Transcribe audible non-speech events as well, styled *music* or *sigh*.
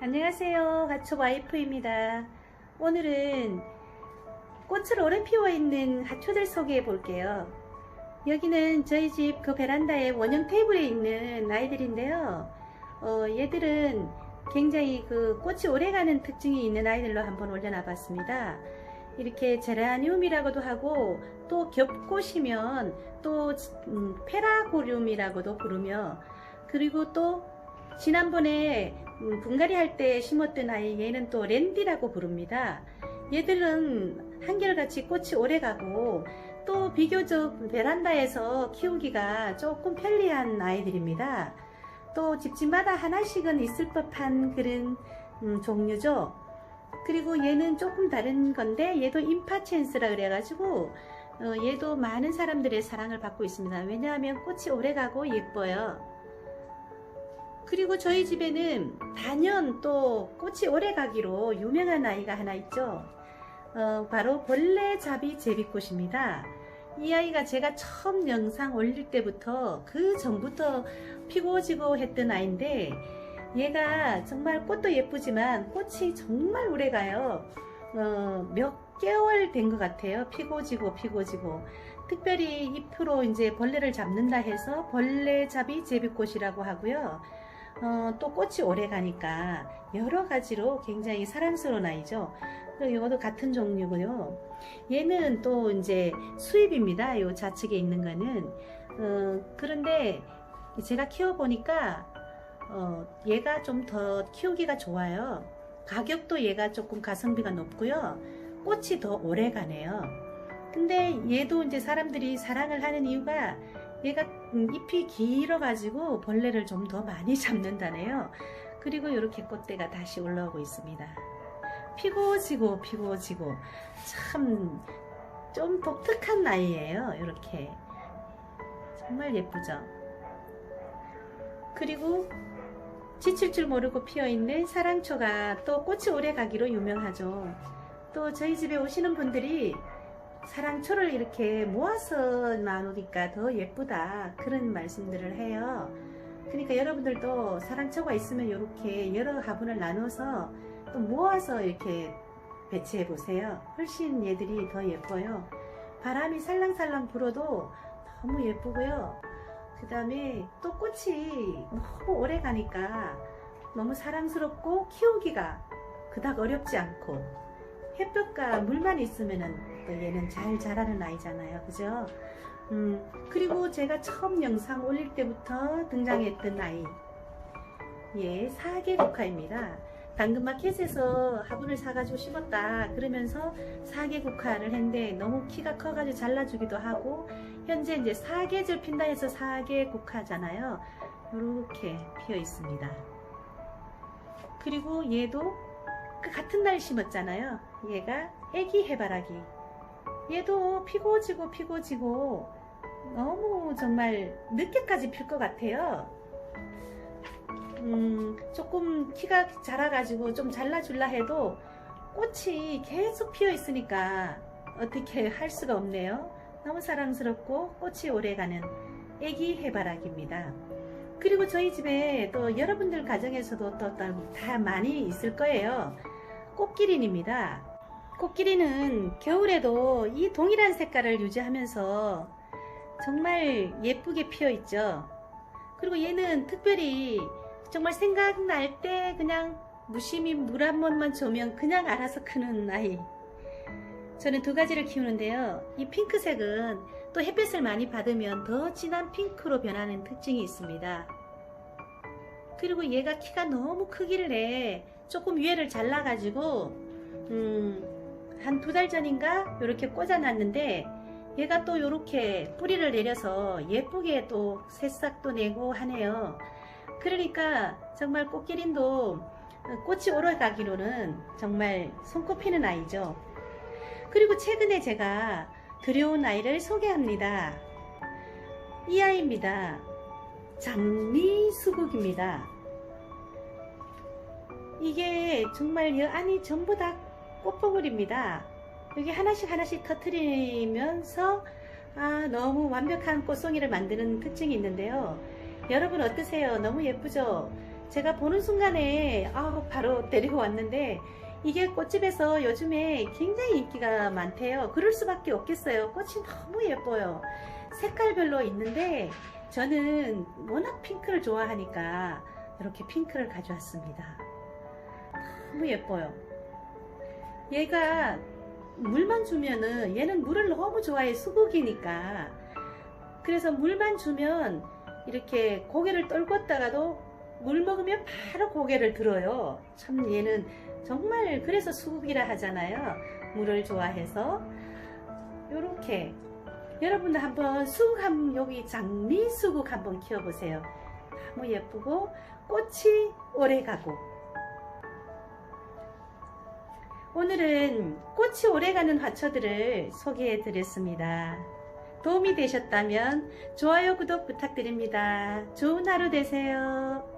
안녕하세요. 가초 와이프입니다. 오늘은 꽃을 오래 피워 있는 하초들 소개해 볼게요. 여기는 저희 집 그 베란다에 원형 테이블에 있는 아이들인데요. 어, 얘들은 굉장히 그 꽃이 오래 가는 특징이 있는 아이들로 한번 올려놔 봤습니다. 이렇게 제라늄이라고도 하고 또 겹꽃이면 또 음, 페라고륨이라고도 부르며 그리고 또 지난번에 음, 분갈이 할 때 심었던 아이 얘는 또 랜디라고 부릅니다. 얘들은 한결같이 꽃이 오래 가고 또 비교적 베란다에서 키우기가 조금 편리한 아이들입니다. 또 집집마다 하나씩은 있을 법한 그런 음, 종류죠. 그리고 얘는 조금 다른 건데 얘도 임파첸스라 그래가지고 어, 얘도 많은 사람들의 사랑을 받고 있습니다. 왜냐하면 꽃이 오래 가고 예뻐요. 그리고 저희 집에는 단연 또 꽃이 오래 가기로 유명한 아이가 하나 있죠. 어, 바로 벌레잡이 제비꽃입니다. 이 아이가 제가 처음 영상 올릴 때부터 그 전부터 피고 지고 했던 아이인데 얘가 정말 꽃도 예쁘지만 꽃이 정말 오래 가요. 어, 몇 개월 된 것 같아요. 피고 지고 피고 지고. 특별히 잎으로 이제 벌레를 잡는다 해서 벌레잡이 제비꽃이라고 하고요. 어, 또 꽃이 오래 가니까 여러 가지로 굉장히 사랑스러운 아이죠. 그리고 이것도 같은 종류고요. 얘는 또 이제 수입입니다. 요 좌측에 있는 거는. 어, 그런데 제가 키워보니까 어, 얘가 좀 더 키우기가 좋아요. 가격도 얘가 조금 가성비가 높고요. 꽃이 더 오래 가네요. 근데 얘도 이제 사람들이 사랑을 하는 이유가 얘가 음, 잎이 길어가지고 벌레를 좀 더 많이 *laughs* 잡는다네요. 그리고 이렇게 꽃대가 다시 올라오고 있습니다. 피고 지고 피고 지고 참 좀 독특한 나이예요. 이렇게 정말 예쁘죠. 그리고 지칠 줄 모르고 피어있는 사랑초가 또 꽃이 오래 가기로 유명하죠. 또 저희 집에 오시는 분들이 사랑초를 이렇게 모아서 나누니까 더 예쁘다 그런 말씀들을 해요. 그러니까 여러분들도 사랑초가 있으면 이렇게 여러 화분을 나눠서 또 모아서 이렇게 배치해 보세요. 훨씬 얘들이 더 예뻐요. 바람이 살랑살랑 불어도 너무 예쁘고요. 그 다음에 또 꽃이 너무 오래 가니까 너무 사랑스럽고 키우기가 그닥 어렵지 않고 햇볕과 물만 있으면은 또 얘는 잘 자라는 아이잖아요. 그죠? 음, 그리고 제가 처음 영상 올릴 때부터 등장했던 아이. 예, 사계 국화입니다. 당근마켓에서 화분을 사가지고 심었다. 그러면서 사계 국화를 했는데 너무 키가 커가지고 잘라주기도 하고, 현재 이제 사계절 핀다 해서 사계 국화잖아요. 이렇게 피어 있습니다. 그리고 얘도 그 같은 날 심었잖아요. 얘가 애기 해바라기. 얘도 피고 지고 피고 지고 너무 정말 늦게까지 필 것 같아요. 음, 조금 키가 자라가지고 좀 잘라줄라 해도 꽃이 계속 피어 있으니까 어떻게 할 수가 없네요. 너무 사랑스럽고 꽃이 오래가는 애기 해바라기입니다. 그리고 저희 집에 또 여러분들 가정에서도 또 다 많이 있을 거예요. 꽃기린입니다. 꽃기린은 겨울에도 이 동일한 색깔을 유지하면서 정말 예쁘게 피어 있죠. 그리고 얘는 특별히 정말 생각날 때 그냥 무심히 물 한 번만 주면 그냥 알아서 크는 아이. 저는 두 가지를 키우는데요. 이 핑크색은 또 햇빛을 많이 받으면 더 진한 핑크로 변하는 특징이 있습니다. 그리고 얘가 키가 너무 해 조금 위에를 잘라가지고 음, 한 두 달 전인가 이렇게 꽂아놨는데 얘가 또 이렇게 뿌리를 내려서 예쁘게 또 새싹도 내고 하네요. 그러니까 정말 꽃기린도 꽃이 오래가기로는 정말 손꼽히는 아이죠. 그리고 최근에 제가 들여온 아이를 소개합니다. 이 아이입니다. 장미수국입니다. 이게 정말 이 안이 전부 다 꽃봉울입니다. 여기 하나씩 하나씩 터트리면서 아, 너무 완벽한 꽃송이를 만드는 특징이 있는데요. 여러분 어떠세요? 너무 예쁘죠? 제가 보는 순간에 아, 바로 데리고 왔는데 이게 꽃집에서 요즘에 굉장히 인기가 많대요. 그럴 수밖에 없겠어요. 꽃이 너무 예뻐요. 색깔별로 있는데 저는 워낙 핑크를 좋아하니까 이렇게 핑크를 가져왔습니다. 너무 예뻐요. 얘가 물만 주면은 얘는 물을 너무 좋아해 수국이니까 그래서 물만 주면 이렇게 고개를 떨궜다가도 물 먹으면 바로 고개를 들어요. 참 얘는 정말 그래서 수국이라 하잖아요. 물을 좋아해서 요렇게 여러분도 한번 수국 한 여기 장미 수국 한번 키워보세요. 너무 예쁘고 꽃이 오래가고 오늘은 꽃이 오래가는 화초들을 소개해 드렸습니다. 도움이 되셨다면 좋아요, 구독 부탁드립니다. 좋은 하루 되세요.